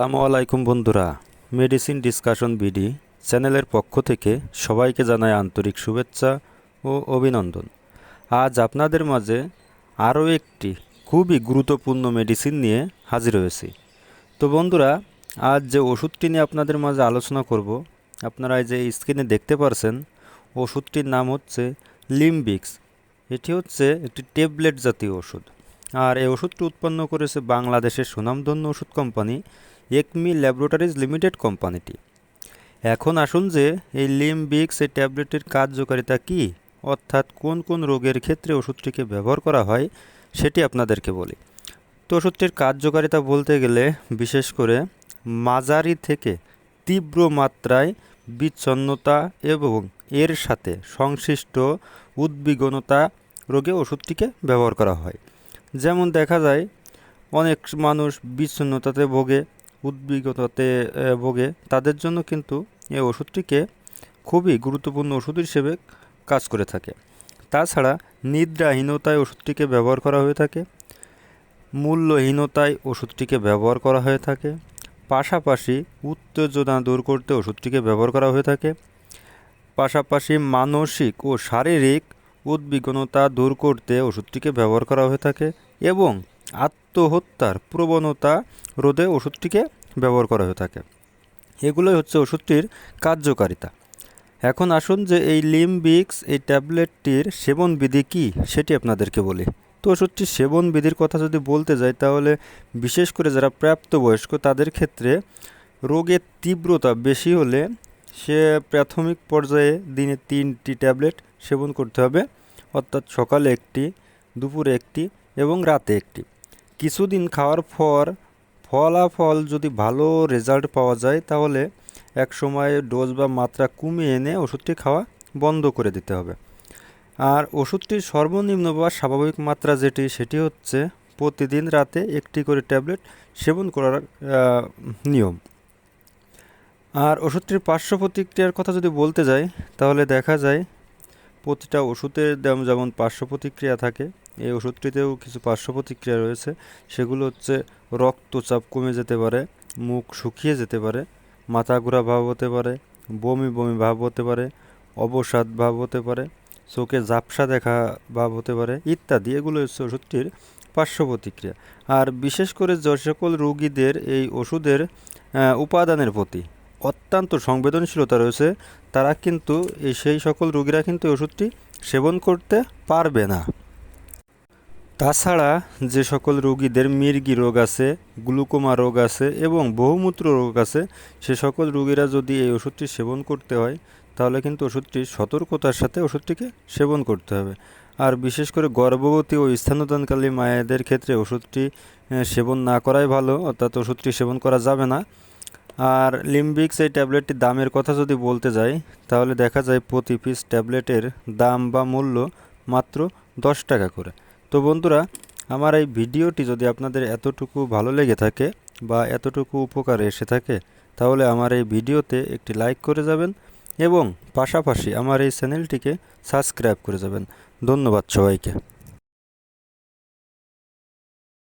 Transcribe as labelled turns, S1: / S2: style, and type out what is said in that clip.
S1: আসসালামু আলাইকুম বন্ধুরা। মেডিসিন ডিসকাশন বিডি চ্যানেলের পক্ষ থেকে সবাইকে জানাই আন্তরিক শুভেচ্ছা ও অভিনন্দন। আজ আপনাদের মাঝে আরও একটি খুবই গুরুত্বপূর্ণ মেডিসিন নিয়ে হাজির হয়েছি। তো বন্ধুরা, আজ যে ওষুধটি নিয়ে আপনাদের মাঝে আলোচনা করব, আপনারা যে স্ক্রিনে দেখতে পারছেন, ওষুধটির নাম হচ্ছে লিমবিক্স এটি হচ্ছে একটি ট্যাবলেট জাতীয় ওষুধ। আর এই ওষুধটি উৎপন্ন করেছে বাংলাদেশের সুনামধন্য ওষুধ কোম্পানি একমি ল্যাবরেটরিজ লিমিটেড কোম্পানিটি। এখন আসুন যে এই লিমবিক্স এই ট্যাবলেটের কার্যকারিতা কী, অর্থাৎ কোন কোন রোগের ক্ষেত্রে ওষুধটিকে ব্যবহার করা হয়, সেটি আপনাদেরকে বলি। তো ওষুধটির কার্যকারিতা বলতে গেলে বিশেষ করে মাঝারি থেকে তীব্র মাত্রায় বিচ্ছন্নতা এবং এর সাথে সংশ্লিষ্ট উদ্বিগ্নতা রোগে ওষুধটিকে ব্যবহার করা হয়। যেমন দেখা যায়, অনেক মানুষ বিচ্ছিন্নতাতে ভোগে, উদ্বিগ্নতাতে ভোগে। তাদের জন্য কিন্তু এই ওষুধটিকে খুবই গুরুত্বপূর্ণ ওষুধ হিসেবে কাজ করে থাকে। তাছাড়া নিদ্রাহীনতায় ওষুধটিকে ব্যবহার করা হয়ে থাকে, মূল্যহীনতায় ওষুধটিকে ব্যবহার করা হয়ে থাকে, পাশাপাশি উত্তেজনা দূর করতে ওষুধটিকে ব্যবহার করা হয়ে থাকে, পাশাপাশি মানসিক ও শারীরিক উদ্বিগ্নতা দূর করতে ওষুধটিকে ব্যবহার করা হয়ে থাকে এবং আত্মহত্যার প্রবণতা রোধে ওষুধটিকে ব্যবহার করা হয়ে থাকে। এগুলোই হচ্ছে ওষুধটির কার্যকারিতা। এখন আসুন যে এই লিমবিক্স, এই ট্যাবলেটটির সেবন বিধি কী, সেটি আপনাদেরকে বলি। তো ওষুধটির সেবন বিধির কথা যদি বলতে যাই, তাহলে বিশেষ করে যারা প্রাপ্তবয়স্ক, তাদের ক্ষেত্রে রোগের তীব্রতা বেশি হলে সে প্রাথমিক পর্যায়ে দিনে তিনটি ট্যাবলেট সেবন করতে হবে, অর্থাৎ সকালে একটি, দুপুরে একটি এবং রাতে একটি। কিছুদিন খাওয়ার পর ফলাফল যদি ভালো রেজাল্ট পাওয়া যায়, তাহলে এক সময় ডোজ বা মাত্রা কমিয়ে এনে ওষুধটি খাওয়া বন্ধ করে দিতে হবে। আর ওষুধটির সর্বনিম্ন বা স্বাভাবিক মাত্রা যেটি, সেটি হচ্ছে প্রতিদিন রাতে একটি করে ট্যাবলেট সেবন করার নিয়ম। আর ওষুধটির পার্শ্ব প্রতিক্রিয়ার কথা যদি বলতে যাই, তাহলে দেখা যায় প্রতিটা ওষুধের যেমন পার্শ্ব প্রতিক্রিয়া থাকে, এই ওষুধটিতেও কিছু পার্শ্ব প্রতিক্রিয়া রয়েছে। সেগুলো হচ্ছে রক্তচাপ কমে যেতে পারে, মুখ শুকিয়ে যেতে পারে মাথা ঘোরা ভাব হতে পারে, বমি বমি ভাব হতে পারে, অবসাদ ভাব হতে পারে, চোখে ঝাপসা দেখা ভাব হতে পারে ইত্যাদি। এগুলো হচ্ছে ওষুধটির পার্শ্ব প্রতিক্রিয়া আর বিশেষ করে যে সকল রোগীদের এই ওষুধের উপাদানের প্রতি অত্যন্ত সংবেদনশীলতা রয়েছে, তারা কিন্তু এই সেই সকল রোগীরা কিন্তু ওষুধটি সেবন করতে পারবে না। তাছাড়া যে সকল রোগীদের মির্গি রোগ আছে, গ্লুকোমা রোগ আছে এবং বহুমূত্র রোগ আছে, সে সকল রোগীরা যদি এই ওষুধটি সেবন করতে হয়, তাহলে কিন্তু ওষুধটি সতর্কতার সাথে ওষুধটিকে সেবন করতে হবে। আর বিশেষ করে গর্ভবতী ও স্থানদানকালী মায়েদের ক্ষেত্রে ওষুধটি সেবন না করাই ভালো, অর্থাৎ ওষুধটি সেবন করা যাবে না। আর লিম্বিক্স এই ট্যাবলেটটির দামের কথা যদি বলতে যাই, তাহলে দেখা যায় প্রতি পিস ট্যাবলেটের দাম বা মূল্য মাত্র দশ টাকা করে। তো বন্ধুরা, আমার এই ভিডিওটি যদি আপনাদের এতটুকু ভালো লেগে থাকে বা এতটুকু উপকার এসে থাকে, তাহলে আমার এই ভিডিওতে একটি লাইক করে যাবেন এবং পাশাপাশি আমার এই চ্যানেলটিকে সাবস্ক্রাইব করে যাবেন। ধন্যবাদ সবাইকে।